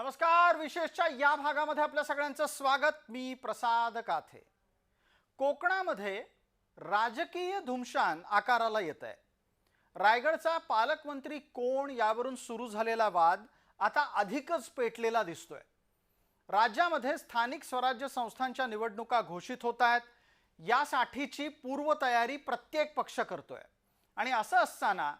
नमस्कार विशेषच्या या भागामध्ये आपल्या सगळ्यांचं स्वागत. मी प्रसाद काथे. कोकणामध्ये राजकीय धुमशान आकाराला येत आहे रायगडचा पालकमंत्री कोण यावरून सुरू झालेला वाद आता अधिकच पेटलेला दिसतोय. राज्यामध्ये स्थानिक स्वराज्य संस्थांच्या निवडणुका घोषित होत आहेत. यासाठीची पूर्वतयारी प्रत्येक पक्ष करतोय. आणि असं असताना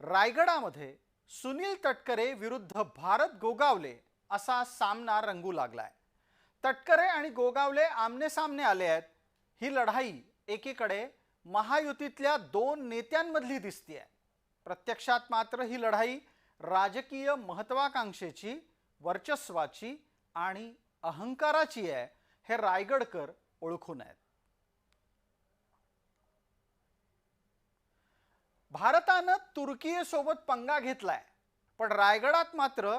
रायगडामध्ये सुनील तटकरे विरुद्ध भारत गोगावले असा सामना रंगू लागलाय. तटकरे आणि गोगावले आमने सामने आले आहेत. ही लढाई एकीकडे महायुतीतल्या दोन नेत्यांमधली दिसतीये. प्रत्यक्षात मात्र ही लढाई राजकीय महत्वाकांक्षेची वर्चस्वाची आणि अहंकाराची आहे हे रायगडकर ओळखून आहेत भारतानं तुर्कीसोबत पंगा घेतलाय. पण रायगडात मात्र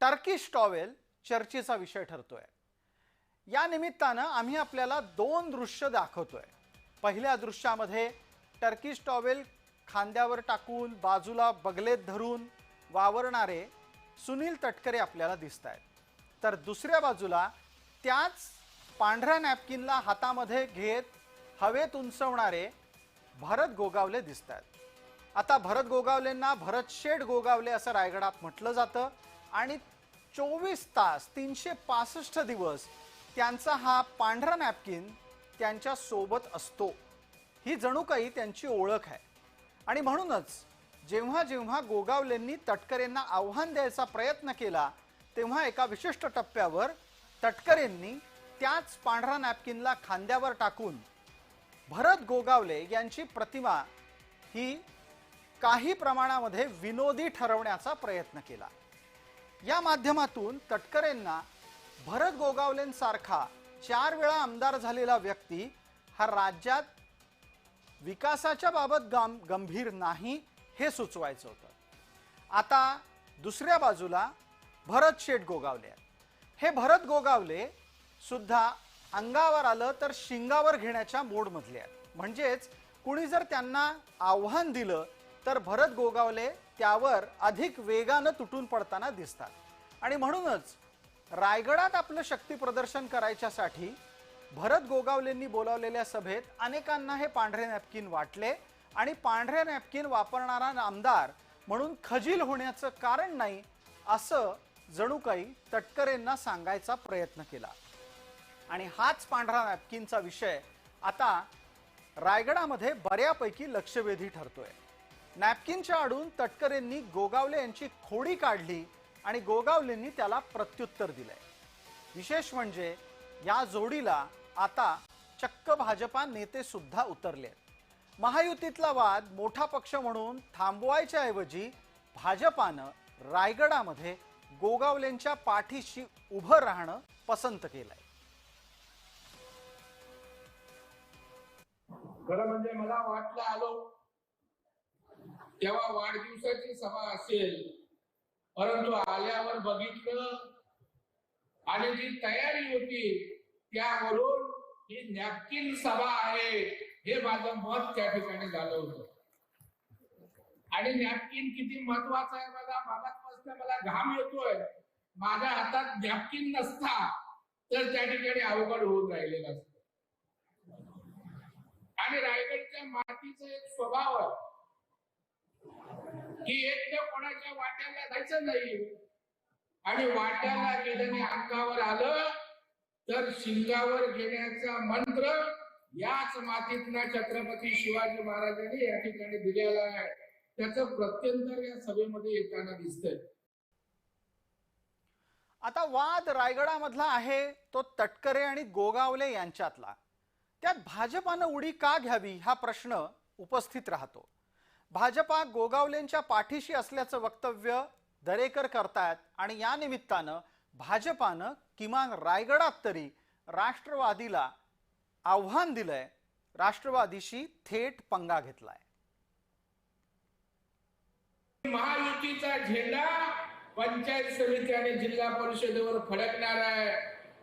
टर्किश टॉवेल चर्चेचा विषय ठरतोय. या निमित्तानं आम्ही आपल्याला दोन दृश्य दाखवतोय. पहिल्या दृश्यामध्ये टर्किश टॉवेल खांद्यावर टाकून बाजूला बगलेत धरून वावरणारे सुनील तटकरे आपल्याला दिसत आहेत तर दुसऱ्या बाजूला त्याच पांढऱ्या नॅपकिनला हातामध्ये घेत हवेत उंचवणारे भरत गोगावले दिसत आहेत आता भरत गोगावलेंना भरत शेठ गोगावले असं रायगडात म्हटलं जातं. आणि चोवीस तास तीनशे पासष्ट दिवस त्यांचा हा पांढरा नॅपकिन त्यांच्यासोबत असतो. ही जणू काही त्यांची ओळख आहे. आणि म्हणूनच जेव्हा जेव्हा गोगावलेंनी तटकरेंना आव्हान द्यायचा प्रयत्न केला तेव्हा एका विशिष्ट टप्प्यावर तटकरेंनी त्याच पांढरा नॅपकिनला खांद्यावर टाकून भरत गोगावले यांची प्रतिमा ही काही प्रमाणामध्ये विनोदी ठरवण्याचा प्रयत्न केला. या माध्यमातून तटकरेंना भरत गोगावलेंसारखा चार वेळा आमदार झालेला व्यक्ती हा राज्यात विकासाच्या बाबत गम गंभीर नाही हे सुचवायचं होतं. आता दुसऱ्या बाजूला भरत शेठ गोगावले आहेत. हे भरत गोगावले सुद्धा अंगावर आलं तर शिंगावर घेण्याच्या मोडमधले आहेत. म्हणजेच कुणी जर त्यांना आव्हान दिलं तर भरत गोगावले त्यावर अधिक वेगानं तुटून पडताना दिसतात. आणि म्हणूनच रायगडात आपलं शक्ती प्रदर्शन करायच्यासाठी भरत गोगावलेंनी बोलावलेल्या सभेत अनेकांना हे पांढरे नॅपकिन वाटले आणि पांढरे नॅपकिन वापरणारा आमदार म्हणून खजील होण्याचं कारण नाही असं जणू काही तटकरेंना सांगायचा प्रयत्न केला. आणि हाच पांढरा नॅपकिनचा विषय आता रायगडामध्ये बऱ्यापैकी लक्षवेधी ठरतोय. नॅपकिनच्या आडून तटकरेंनी गोगावले यांची खोडी काढली आणि गोगावलेंनी त्याला प्रत्युत्तर दिलंय. विशेष म्हणजे या जोडीला आता चक्क भाजपा नेते सुद्धा उतरले महायुतीतला वाद मोठा पक्ष म्हणून थांबवायच्या ऐवजी भाजपानं रायगडामध्ये गोगावलेंच्या पाठीशी उभं राहणं पसंत केलंय. खरं म्हणजे मला वाटलं आलो. तेव्हा वाढदिवसाची सभा असेल परंतु आल्यावर बघितलं आणि जी तयारी होती त्यावरून ही नॅपकिन सभा आहे हे माझं मत त्या ठिकाणी झालं होतं. आणि नॅपकिन किती महत्वाचं आहे मला मागासपासून मला घाम येतोय. माझ्या हातात नॅपकिन नसता तर त्या ठिकाणी अवघड होऊन राहिलेलं असतं. आणि रायगडच्या मातीचा एक स्वभाव आहे. की एक तर कोणाच्या वाट्याला जायचं नाही. आणि वाट्याला गेल्याने अंगावर आलं तर शिंगावर घेण्याचा मंत्र याच मातीतना छत्रपती शिवाजी महाराजांनी या ठिकाणी दिलेला आहे. त्याचं प्रत्यंतर या सभेमध्ये येताना दिसतंय. आता वाद रायगडामधला आहे तो तटकरे आणि गोगावले यांच्यातला. त्यात भाजपानं उडी का घ्यावी हा प्रश्न उपस्थित राहतो. भाजपा गोगावलेंच्या पाठीशी असल्याचं वक्तव्य दरेकर करतायत आणि या निमित्तानं भाजपानं किमान रायगडात तरी राष्ट्रवादीला आव्हान दिलंय. राष्ट्रवादीशी थेट पंगा घेतलाय. महायुतीचा झेंडा पंचायत समिती आणि जिल्हा परिषदेवर फडकणार आहे.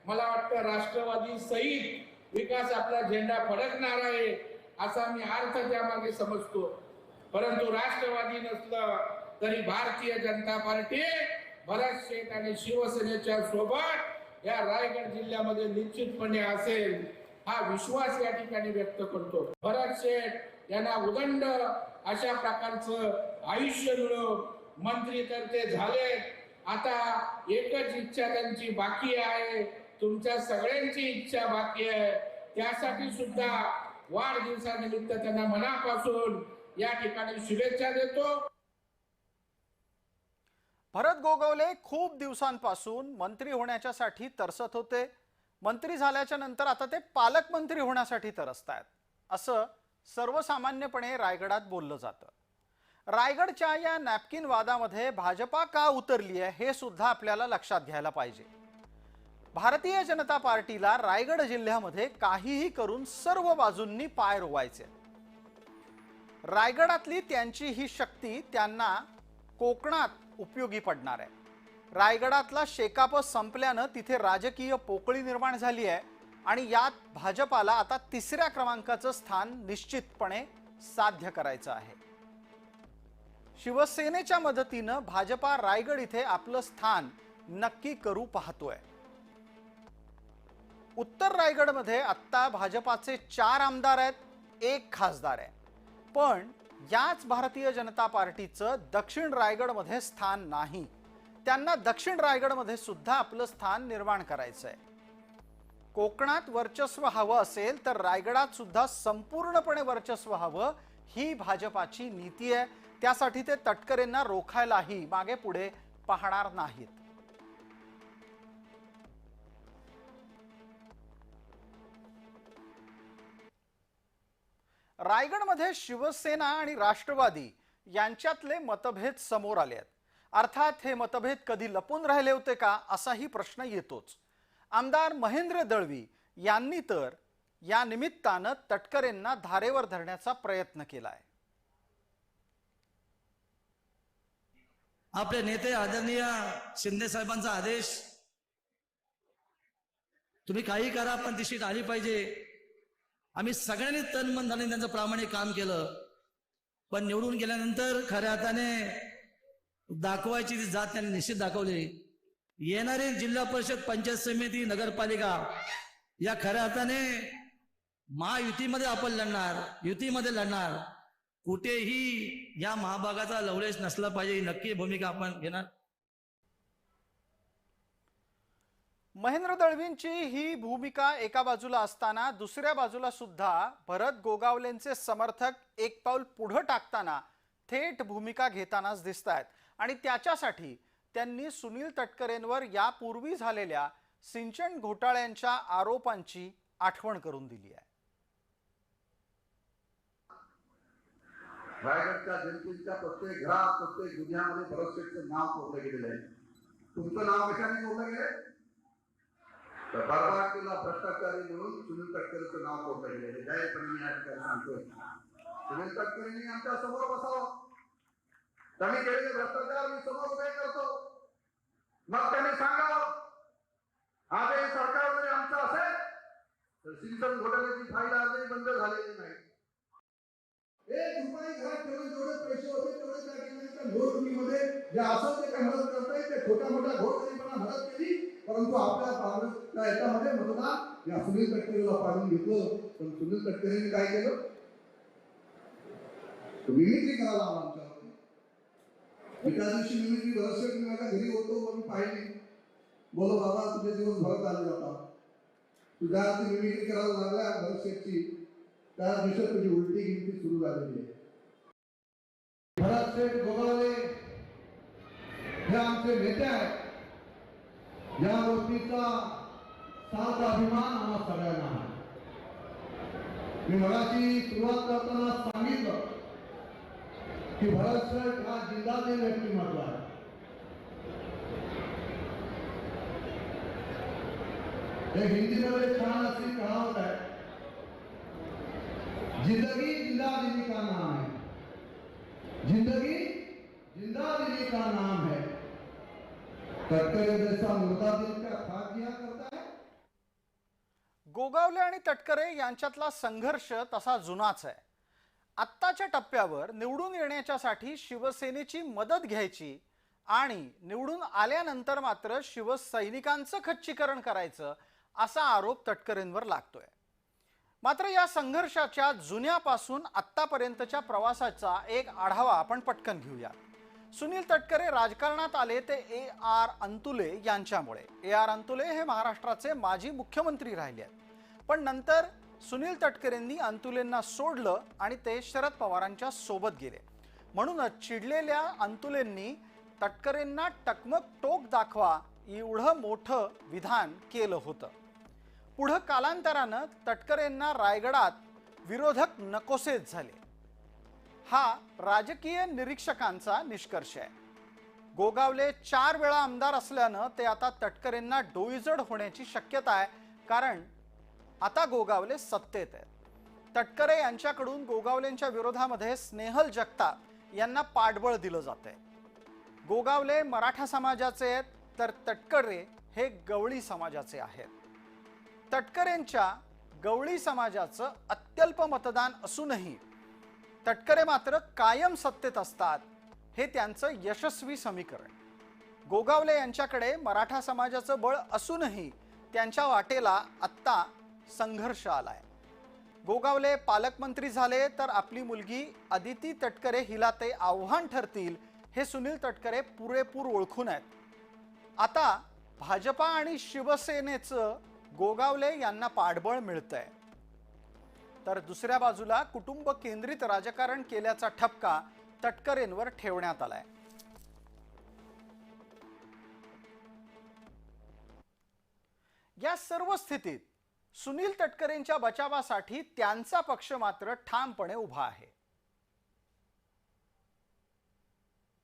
मला वाटतं राष्ट्रवादी सहित विकास आपला झेंडा फडकणार आहे असा मी अर्थ त्यामागे समजतो. परंतु राष्ट्रवादी नसलं तरी भारतीय जनता पार्टी भरत शेठ आणि शिवसेनेच्या सोबत या रायगड जिल्ह्यामध्ये निश्चितपणे असेल हा विश्वास या ठिकाणी व्यक्त करतो. भरत शेठ यांना उदंड अशा प्रकारचं आयुष्य मिळो मंत्री तर ते झाले आता एकच इच्छा त्यांची बाकी आहे. तुमच्या सगळ्यांची इच्छा बाकी आहे. त्यासाठी सुद्धा वाढदिवसानिमित्त त्यांना मनापासून या ठिकाणी शुभेच्छा देतो. भरत गोगवले खूप दिवसांपासून मंत्री होण्याच्यासाठी तरसत होते. मंत्री झाल्याच्यानंतर आता ते पालकमंत्री होण्यासाठी तरसत आहेत असं सर्वसामान्यपणे रायगडात बोललं जातं. रायगडच्या या नॅपकिन वादामध्ये भाजपा का उतरली आहे हे सुद्धा आपल्याला लक्षात घ्यायला पाहिजे. भारतीय जनता पार्टीला रायगड जिल्ह्यामध्ये काहीही करून सर्व बाजूंनी पाय रोवायचे. रायगडातली त्यांची ही शक्ती त्यांना कोकणात उपयोगी पडणार आहे. रायगडातला शेकाप संपल्यानं तिथे राजकीय पोकळी निर्माण झाली आहे आणि यात भाजपाला आता तिसऱ्या क्रमांकाचं स्थान निश्चितपणे साध्य करायचं आहे. शिवसेनेच्या मदतीनं भाजपा रायगड इथे आपलं स्थान नक्की करू पाहतोय. उत्तर रायगडमध्ये आत्ता भाजपाचे चार आमदार आहेत एक खासदार आहे. पण याच भारतीय जनता पार्टीचं दक्षिण रायगडमध्ये स्थान नाही. त्यांना दक्षिण रायगडमध्ये सुद्धा आपलं स्थान निर्माण करायचं आहे कोकणात वर्चस्व हवं असेल तर रायगडात सुद्धा संपूर्णपणे वर्चस्व हवं ही भाजपाची नीती आहे. त्यासाठी ते तटकरेंना रोखायलाही मागे पुढे पाहणार नाहीत. रायगडमध्ये शिवसेना आणि राष्ट्रवादी यांच्यातले मतभेद समोर आले आहेत. अर्थात हे मतभेद कधी लपून राहिले होते का असाही प्रश्न येतोच. आमदार महेंद्र दळवी यांनी तर या निमित्तानं तटकरेंना धारेवर धरण्याचा प्रयत्न केलाय. आपले नेते आदरणीय शिंदे साहेबांचा आदेश तुम्ही काही करा पण ती आली पाहिजे. आम्ही सगळ्यांनी तन मन झाले त्यांचं प्रामाणिक काम केलं. पण निवडून गेल्यानंतर खऱ्या अर्थाने दाखवायची ती जात त्यांनी निश्चित दाखवली. येणारी जिल्हा परिषद पंचायत समिती नगरपालिका या खऱ्या अर्थाने महायुतीमध्ये आपण लढणार युतीमध्ये लढणार. कुठेही या महाभागाचा लवलेश नसला पाहिजे ही नक्की भूमिका आपण घेणार. महेंद्र दळवींची ही भूमिका एका बाजूला असताना दुसऱ्या बाजूला सुद्धा भरत गोगावलेंचे समर्थक एक पाऊल पुढं टाकताना थेट भूमिका घेतानाच दिसत आहेत आणि त्याच्यासाठी त्यांनी सुनील तटकरेंवर यापूर्वी झालेल्या सिंचन घोटाळ्यांच्या आरोपांची आठवण करून दिली आहे. रायगडच्या जनतेच्या प्रत्येक घरात प्रत्येक गुन्ह्यामध्ये भरतशेठचं नाव कोरलं गेलेलं आहे. तुमचं नाव कशाने कोरलं गेलं बरबाटीला भ्रष्टाचारी म्हणून सुनील तटकरेचं नाव कोणतं गेलेलं आहे जाहीरपणे मी या ठिकाणी सांगतोय. सुनील तटकरेंनी आमच्यासमोर बसावं. त्यांनी केलेले भ्रष्टाचार मी समोर उभे करतो. मग त्यांनी सांगावं आज हे सरकार जरी आमचं असेल तर सिंचन घोटाळ्याची फाईल आजही बंद झालेली नाही. एक रुपये घरात ठेवून जेवढे पैसे होते तेवढे त्या ठिकाणी त्या घोरखुरीमध्ये जे असं ते काय मदत करताय ते छोट्या मोठ्या घोरखुरीपणा मदत केली. परंतु आपल्या काँग्रेसच्या याच्यामध्ये मतदान या सुनील तटकरेला पाडून घेतलं. पण सुनील तटकरेने काय केलं? मिमिक्री करायला आला आमच्यावरती. मी त्या दिवशी मिमिक्री भरतशेठ मी माझ्या घरी होतो म्हणून पाहिली. बोलो बाबा तुझे दिवस भरत आले जातात तुझ्या हाती मिमिक्री करायला लागल्या भरतशेठची त्या दिवशी तुझी उलटी गिनती सुरू झालेली आहे. भरत शेठ गोगावले. हे आमचे नेते आहेत. या गोष्टीचा अभिमान भरत शेठ हा हे हिंदीमध्ये छान अशी कहावत आहे, ज़िंदगी ज़िंदा दिली का नाम है ज़िंदगी ज़िंदा का नाम है मुर्दा का गोगावले आणि तटकरे यांच्यातला संघर्ष तसा जुनाच आहे. आत्ताच्या टप्प्यावर निवडून येण्याच्यासाठी शिवसेनेची मदत घ्यायची आणि निवडून आल्यानंतर मात्र शिवसैनिकांचं खच्चीकरण करायचं असा आरोप तटकरेंवर लागतोय. मात्र या संघर्षाच्या जुन्यापासून आत्तापर्यंतच्या प्रवासाचा एक आढावा आपण पटकन घेऊया सुनील तटकरे राजकारणात आले ते ए आर अंतुले यांच्यामुळे. ए आर अंतुले हे महाराष्ट्राचे माजी मुख्यमंत्री राहिले आहेत. पण नंतर सुनील तटकरेंनी अंतुलेंना सोडलं आणि ते शरद पवारांच्या सोबत गेले. म्हणूनच चिडलेल्या अंतुलेंनी तटकरेंना टकमक टोक दाखवा एवढं मोठं विधान केलं होतं. पुढं कालांतरानं तटकरेंना रायगडात विरोधक नकोसेच झाले. हा राजकीय निरीक्षकांचा निष्कर्ष आहे. गोगावले चार वेळा आमदार असल्यानं ते आता तटकरेंना डोईजड होण्याची शक्यता आहे कारण आता गोगावले सत्तेत आहेत. तटकरे यांच्याकडून गोगावलेंच्या विरोधामध्ये स्नेहल जगताप यांना पाठबळ दिलं जात आहे गोगावले मराठा समाजाचे आहेत तर तटकरे हे गवळी समाजाचे आहेत. तटकरेंच्या गवळी समाजाचं अत्यल्प मतदान असूनही तटकरे मात्र कायम सत्तेत असतात. हे त्यांचं यशस्वी समीकरण. गोगावले यांच्याकडे मराठा समाजाचं बळ असूनही त्यांच्या वाटेला आत्ता संघर्ष आलाय. गोगावले पालकमंत्री झाले तर आपली मुलगी अदिती तटकरे हिला ते आव्हान ठरतील हे सुनील तटकरे पुरेपूर ओळखून आहेत. आता भाजपा आणि शिवसेनेचं गोगावले यांना पाठबळ मिळतंय. तर दुसऱ्या बाजूला कुटुंब केंद्रित राजकारण केल्याचा ठपका तटकरेंवर ठेवण्यात आलाय. या सर्व स्थितीत सुनील तटकरेंच्या बचावासाठी त्यांचा पक्ष मात्र ठामपणे उभा आहे.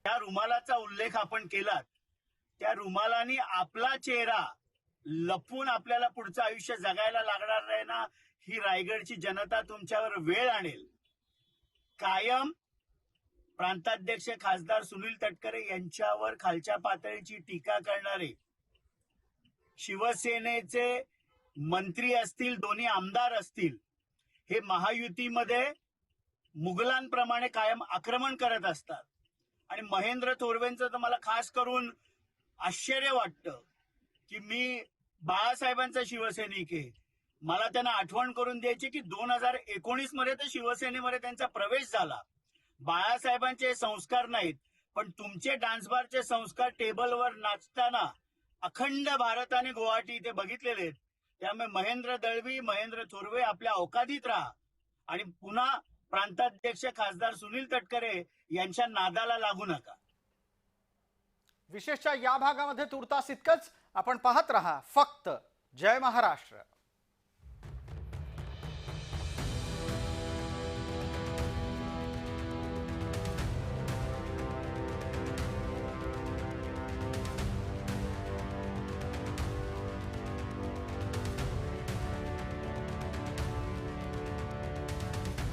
त्या रुमालाचा उल्लेख आपण केलात. त्या रुमालाने आपला चेहरा लपवून आपल्याला पुढचं आयुष्य जगायला लागणार नाही ना? ही रायगडची जनता तुमच्यावर वेळ आणेल. कायम प्रांताध्यक्ष खासदार सुनील तटकरे यांच्यावर खालच्या पातळीची टीका करणारे शिवसेनेचे मंत्री असतील दोन्ही आमदार असतील हे महायुतीमध्ये मुघलांप्रमाणे कायम आक्रमण करत असतात. आणि महेंद्र थोरवेंचं तर मला खास करून आश्चर्य वाटतं की मी बाळासाहेबांचा शिवसैनिक आहे. मला त्यांना आठवण करून द्यायची की दोन हजार एकोणीसमध्ये तर शिवसेनेमध्ये त्यांचा प्रवेश झाला. बाळासाहेबांचे संस्कार नाहीत पण तुमचे डान्स बारचे संस्कार टेबलवर नाचताना अखंड भारताने गुवाहाटी इथे बघितलेले आहेत. त्यामुळे महेंद्र दळवी महेंद्र थोरवे आपल्या औकादीत राहा. आणि पुन्हा प्रांताध्यक्ष खासदार सुनील तटकरे यांच्या नादाला लागू नका. विशेषच्या या भागामध्ये तुर्तास इतकंच आपण पाहत रहा. फक्त जय महाराष्ट्र.